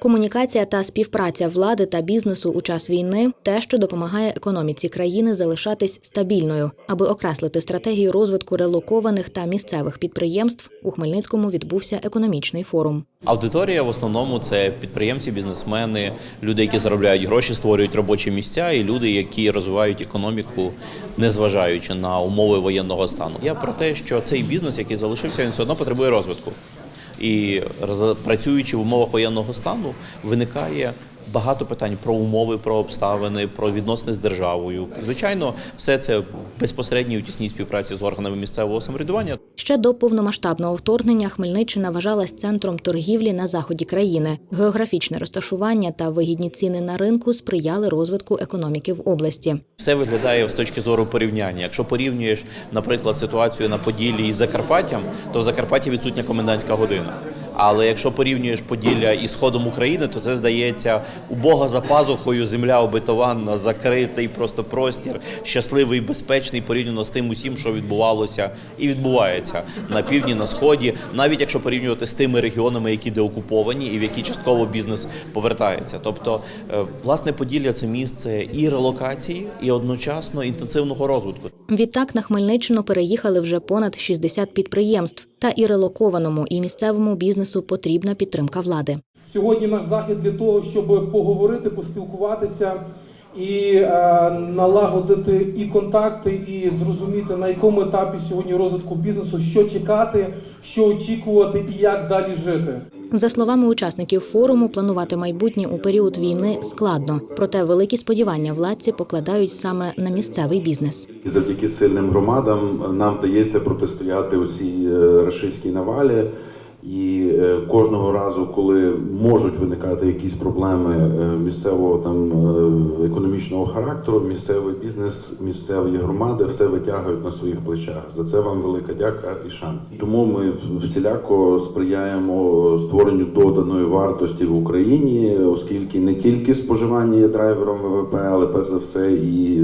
Комунікація та співпраця влади та бізнесу у час війни те, що допомагає економіці країни залишатись стабільною, аби окреслити стратегію розвитку релокованих та місцевих підприємств. У Хмельницькому відбувся економічний форум. Аудиторія в основному це підприємці, бізнесмени, люди, які заробляють гроші, створюють робочі місця, і люди, які розвивають економіку, незважаючи на умови воєнного стану. Я про те, що цей бізнес, який залишився, він все одно потребує розвитку. І працюючи в умовах воєнного стану, виникає багато питань про умови, про обставини, про відносини з державою. Звичайно, все це безпосередній у тісній співпраці з органами місцевого самоврядування. Ще до повномасштабного вторгнення Хмельниччина вважалась центром торгівлі на заході країни. Географічне розташування та вигідні ціни на ринку сприяли розвитку економіки в області. Все виглядає з точки зору порівняння. Якщо порівнюєш, наприклад, ситуацію на Поділлі із Закарпаттям, то в Закарпатті відсутня комендантська година. Але якщо порівнюєш Поділля із сходом України, то це здається у Бога за пазухою, земля обетована, закритий просто простір, щасливий, безпечний порівняно з тим усім, що відбувалося і відбувається на півдні, на сході, навіть якщо порівнювати з тими регіонами, які деокуповані і в які частково бізнес повертається. Тобто, е, власне, Поділля це місце і релокації, і одночасно інтенсивного розвитку. Відтак на Хмельниччину переїхали вже понад 60 підприємств. Та і релокованому, і місцевому бізнесу потрібна підтримка влади. Сьогодні наш захід для того, щоб поговорити, поспілкуватися і е, налагодити і контакти, і зрозуміти на якому етапі сьогодні розвитку бізнесу, що чекати, що очікувати і як далі жити. За словами учасників форуму, планувати майбутнє у період війни складно. Проте великі сподівання владці покладають саме на місцевий бізнес. І завдяки сильним громадам нам вдається протистояти у цій е, рашистській навалі. І е, кожного разу, коли можуть виникати якісь проблеми е, місцевого там е, економічного характеру, місцевий бізнес, місцеві громади все витягують на своїх плечах. За це вам велика дяка і шан. Тому ми всіляко сприяємо створенню доданої вартості в Україні, оскільки не тільки споживання є драйвером ВВП, але перш за все і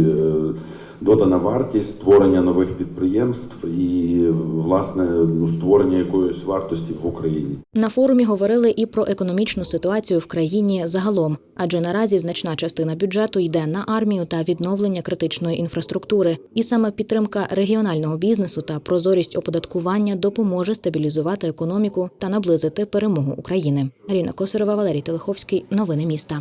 додана вартість, створення нових підприємств і власне ну, створення якоїсь вартості в Україні. На форумі говорили і про економічну ситуацію в країні загалом, адже наразі значна частина бюджету йде на армію та відновлення критичної інфраструктури. І саме підтримка регіонального бізнесу та прозорість оподаткування допоможе стабілізувати економіку та наблизити перемогу України. Аліна Косарова, Валерій Телеховський. Новини міста.